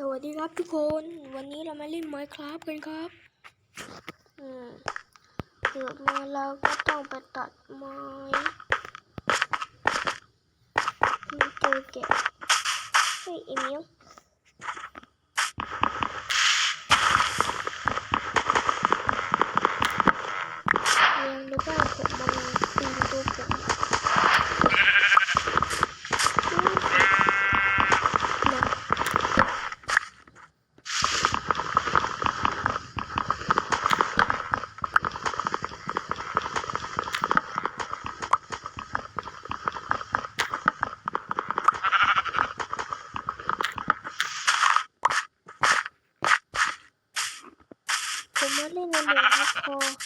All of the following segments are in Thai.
สวัสดีครับทุกคน วันนี้เรามาเล่นไมค์ครับกันครับอืมเกิดมาเราก็ต้องไปตัดไม้มีเจอแกะเฮ้ยเอมิลเรียงในบ้านผมมันตัวผมอืมมัน ผมมาเล่นในโหมดฮาร์ดคอร์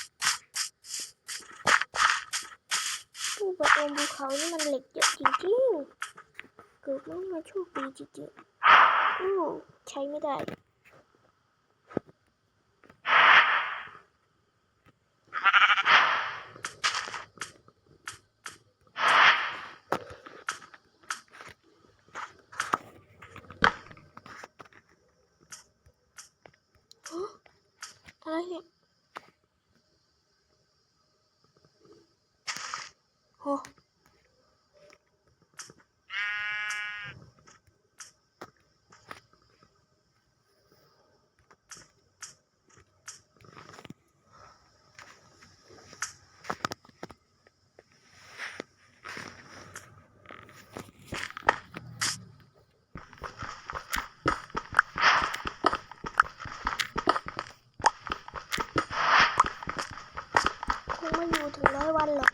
ผู้ประโอมภูเขานี่มันเหล็กเยอะจริงๆเกิดมามาโชคดีจริงๆอู้ใช้ไม่ได้ ฮะ อะไรเนี่ยโอ้คงไม่อยู่ถึงร้อยวันหรอก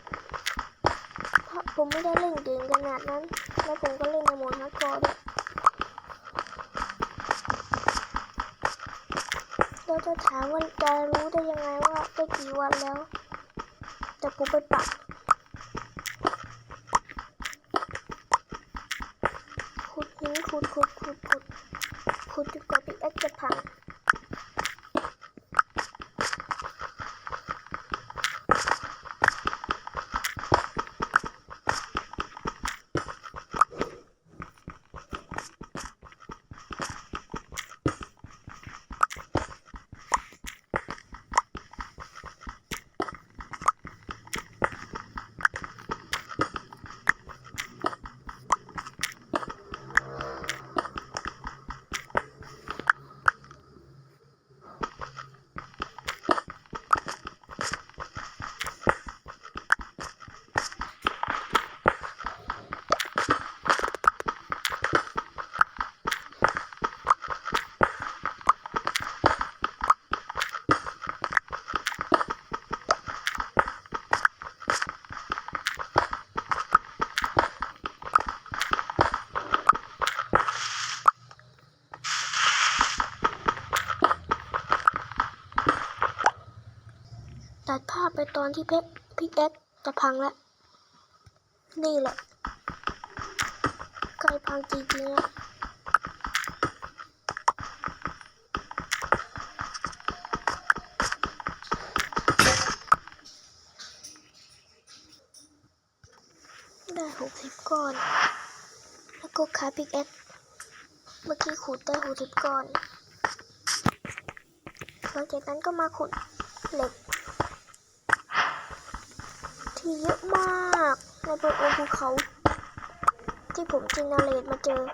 เพราะผมไม่ได้เล่นเก่งขนา ดนั้น แล้วผมก็เล่นในโหมดฮาร์ดคอร์ด้วยเราจะถามว่าจะรู้ได้ยังไงว่าได้กี่วันแล้วแต่ผมไปปักขุดหินขุดขุดขุดขุดขุดจนกว่าปิกแอคจะพัง ตัดภาพ ไปตอนที่เพชรพิกแอคจะพังแล้ว นี่แหละใกล้พังจริงๆแล้วได้หกสิบก้อน แล้วก็ขาพิกแอคเมื่อกี้ขุดได้หกสิบก้อน หลังจากนั้นก็มาขุดเหล็กีเยอะมากในบนภูเขา ที่ผมจินเนเรตมาเจอม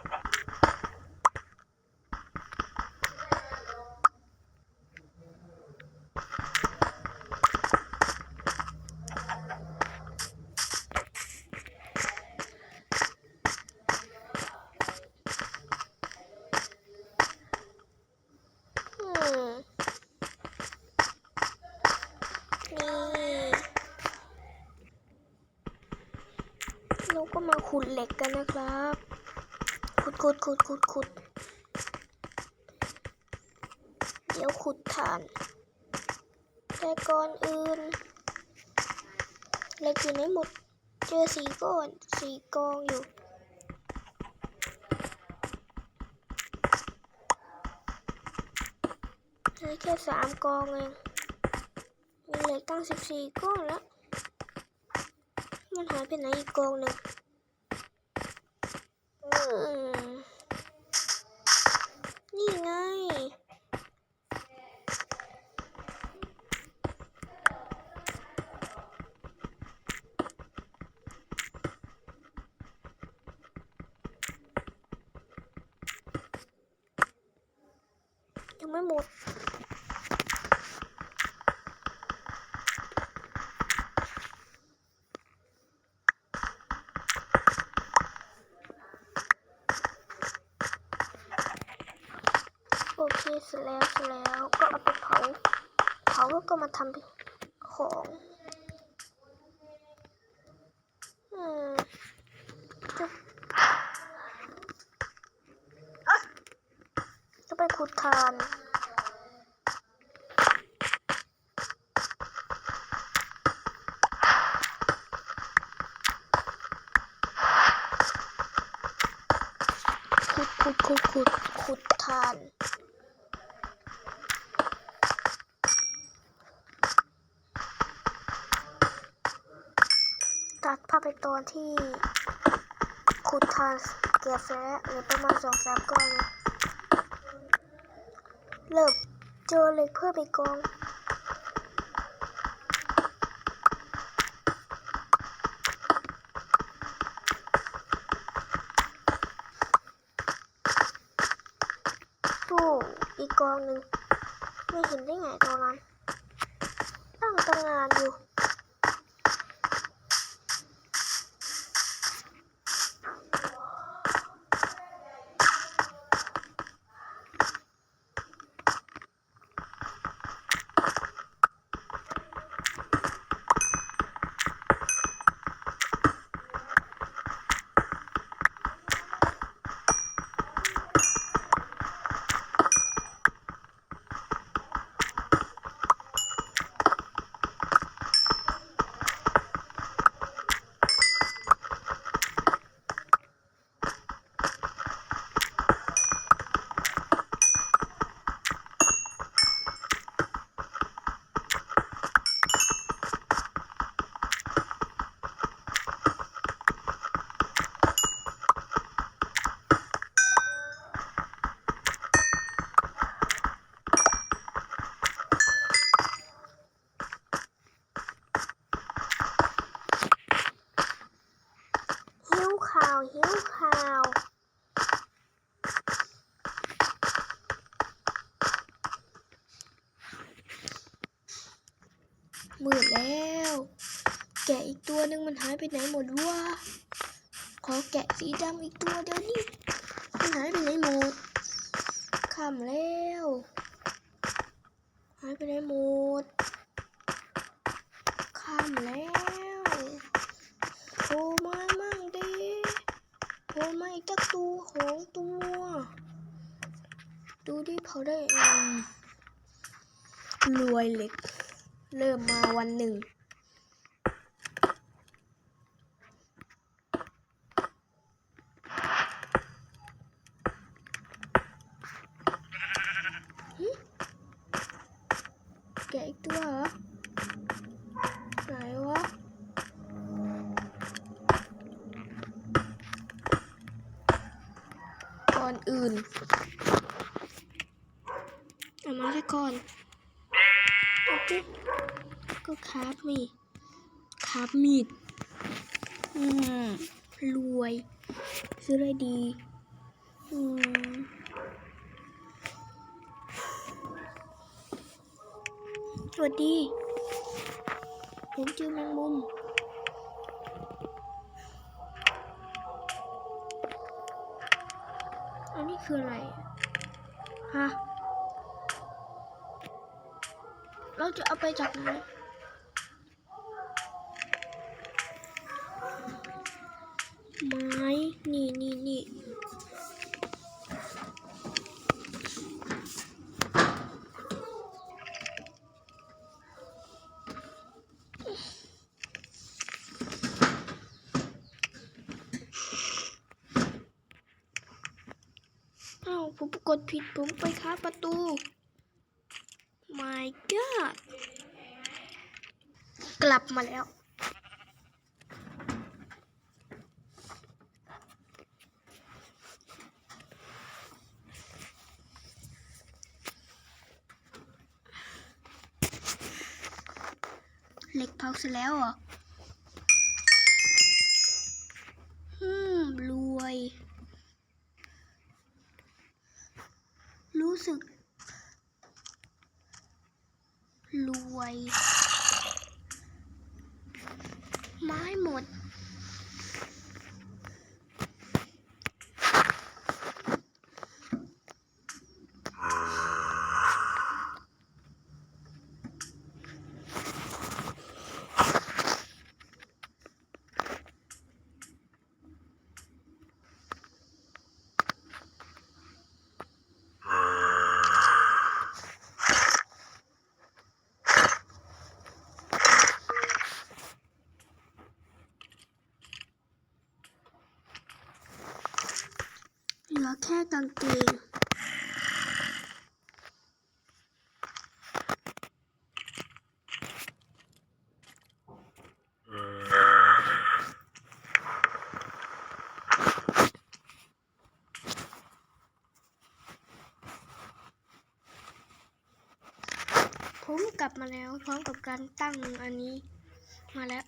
นี่ เราก็มา ขุดเหล็กกันนะครับ ขุดขุดขุดขุดขุดเดี๋ยวขุดถ่าน แต่ก่อนอื่นเหล็กอยู่ไหนหมด เจอสีก้อนสีกองอยู่เหลแค่สามกองเองมีเหล็กตั้งสิบสี่ก้อนแล้ว มันหายไปไหนอีกกองหนึ่ง นี่ไง ยังไม่หมด ร็จแล้วเสร็จแล้วก็เอาไปเผาเผาแล้วก็มาทำของอืมจะไปขุดทานขุดขุดขุดขุดขุดทาน ตัดภาพไปตอนที่ขุดทานเกือบเสร็จแล้วเหลือประมาณสองสามกอนเริ่มเจอเหล็กเพิ่มอีกกองตู้อีกกองหนึ่งไม่เห็นได้ไงตอนนั้นตั้งตั้งงานอยู่ หิว ข่าวหิวข่าวมืดแล้ว แกะอีกตัวหนึ่งมันหายไปไหนหมดวะขอแกะสีดำอีกตัวเดี๋ยวนี้มันหายไปไหนหมดค่ำแล้ว หายไปไหนหมดค่ำแล้วโทรมามั่งดิโทรมาอีกจักตัวของตัว ดูดิเขาได้อืมรวยเหล็ก เริ่มมาวันหนึ่ง หึแกะอีกตัวเหรอ ไหนวะ ก่อนอื่น เอามาให้ก่อนโอเคก็คราฟมีคราฟมีดอืมรวยซื้ออะไรดีอืมสวัสดี ผมเจอแมงมุม คืออะไรฮะเราจะเอาไปจากไหนไม้ นี่นี่นี่ ผมกดผิดผมไปค้าประตู my god กลับมาแล้ว เหล็กเผาเสร็จแล้วเหรออืมรวย รู้สึก รวย ไม้หมด เหลือแค่กางเกงผมกลับมาแล้วพร้อมกับการตั้งอันนี้มาแล้ว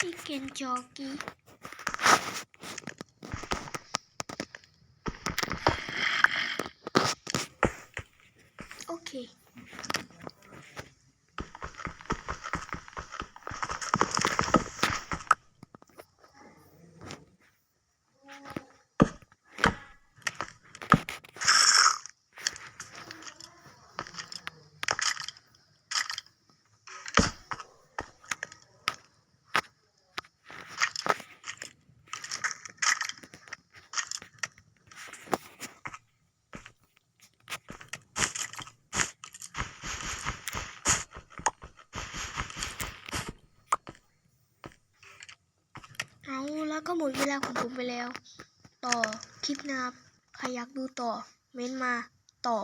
ที่เก นจอ ก็หมดเวลาของผมไปแล้ว ต่อคลิปนะครับใครอยากดูต่อ เม้นมาต่อ